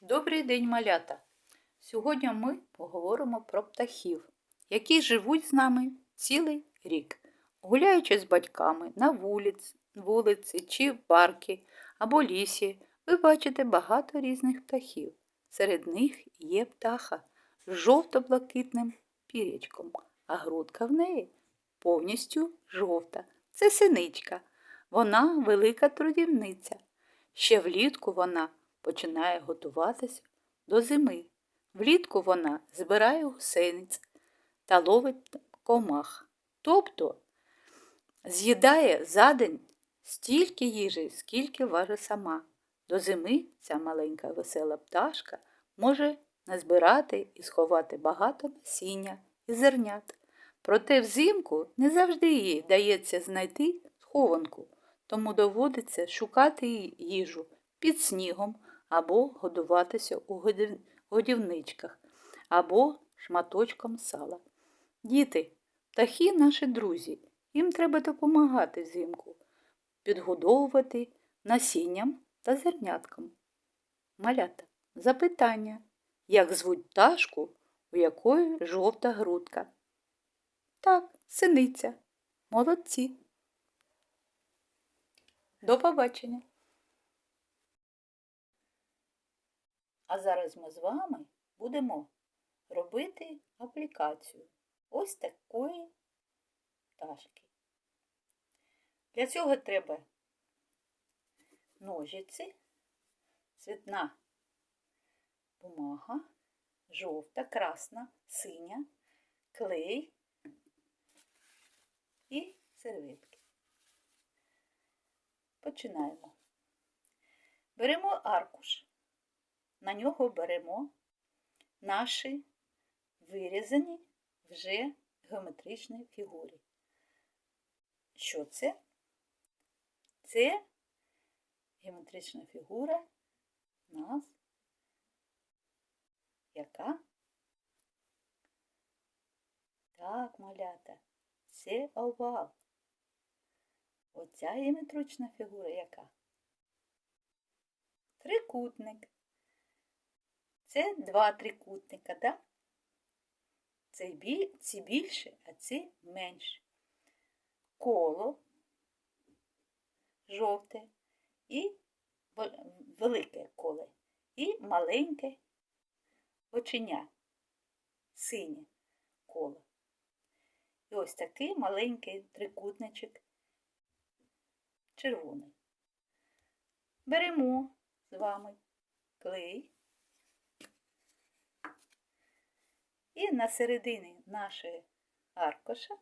Добрий день, малята! Сьогодні ми поговоримо про птахів, які живуть з нами цілий рік, гуляючи з батьками на вулиці, вулиці чи в паркі або лісі, ви бачите багато різних птахів. Серед них є птаха з жовто-блакитним пірячком, а грудка в неї повністю жовта. Це синичка. Вона велика трудівниця. Ще влітку вона починає готуватися до зими. Влітку вона збирає гусениць та ловить комах. Тобто з'їдає за день стільки їжі, скільки важить сама. До зими ця маленька весела пташка може назбирати і сховати багато насіння і зернят. Проте взимку не завжди їй вдається знайти схованку, тому доводиться шукати їжу під снігом або годуватися у годівничках, або шматочком сала. Діти, птахи наші друзі, їм треба допомагати взимку, підгодовувати насінням та зернятком. Малята, запитання. Як звуть пташку, у якої жовта грудка? Так, синиця. Молодці. До побачення. А зараз ми з вами будемо робити аплікацію ось такої пташки. Для цього треба ножиці, цвітна бумага, жовта, красна, синя, клей і серветки. Починаємо. Беремо аркуш на нього беремо наші вирізані вже геометричні фігури. Що це? Це геометрична фігура нас, яка? Так, малята, це овал. Оця геометрична фігура яка? Трикутник. Це два трикутника, да? Це ці більше, а ці менше. Коло жовте і велике коло. І маленьке оченя, синє коло. І ось такий маленький трикутничок червоний. Беремо з вами клей. І на середині нашої аркуша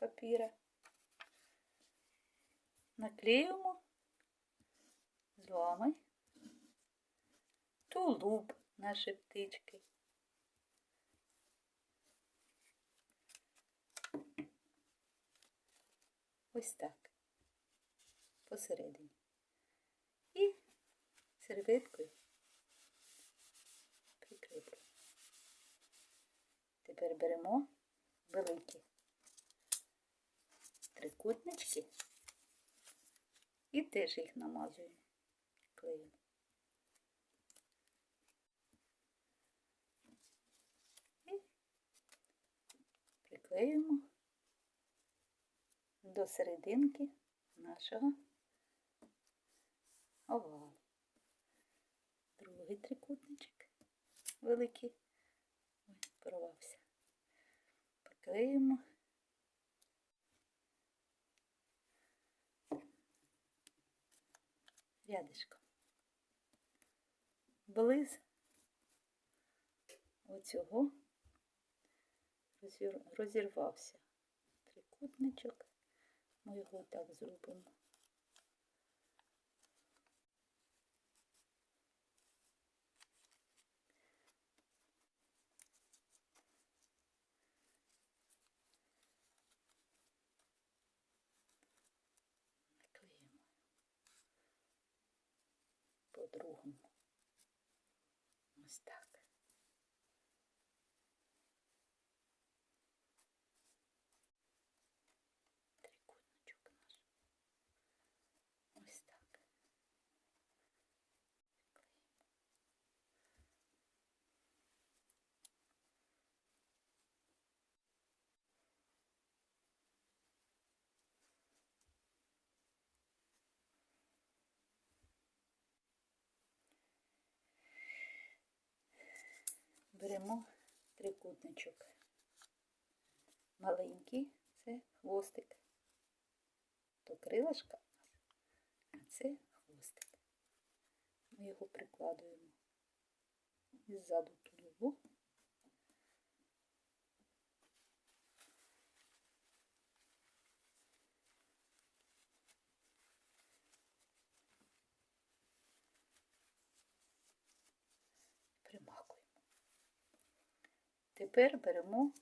папіра наклеюємо з вами тулуб нашої птички. Ось так, посередині. І серветкою Тепер беремо великі трикутнички і теж їх намазуємо клеєм. І приклеюємо до серединки нашого овалу. Другий трикутничок великий. Порвався. Приклеїмо. Рядишком. Близ оцього розірвався трикутничок. Ми його так зробимо. По-другому. Ось так. Трикутничок наш. Ось так. Беремо трикутничок. Маленький це хвостик. То крилашка а це хвостик. Ми його прикладуємо ззаду тулубу. Тепер беремо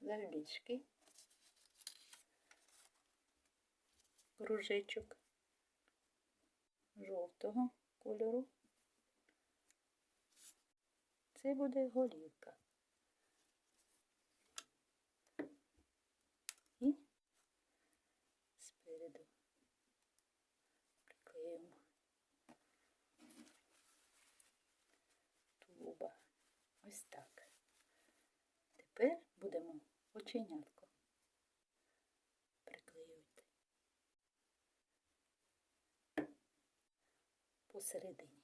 завбічки, кружечок жовтого кольору. Це буде голівка. Ось так. Тепер будемо оченятко приклеювати посередині.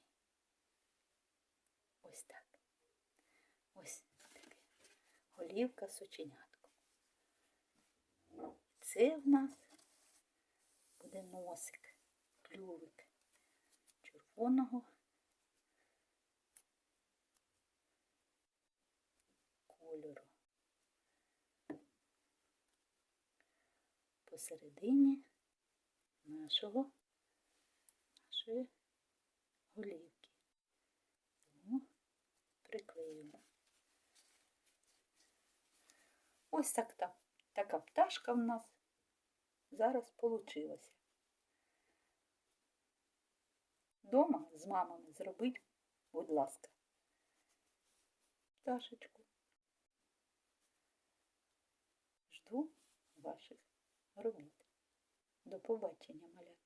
Ось так. Ось таке. Голівка з оченятком. Це в нас буде носик, клювик червоного кольору. Посередині нашого, нашої голівки. Тому приклеюємо. Ось так, та, така пташка в нас зараз получилася. Дома з мамами зробіть, будь ласка, пташечку. Ваших робіт. До побачення, малята.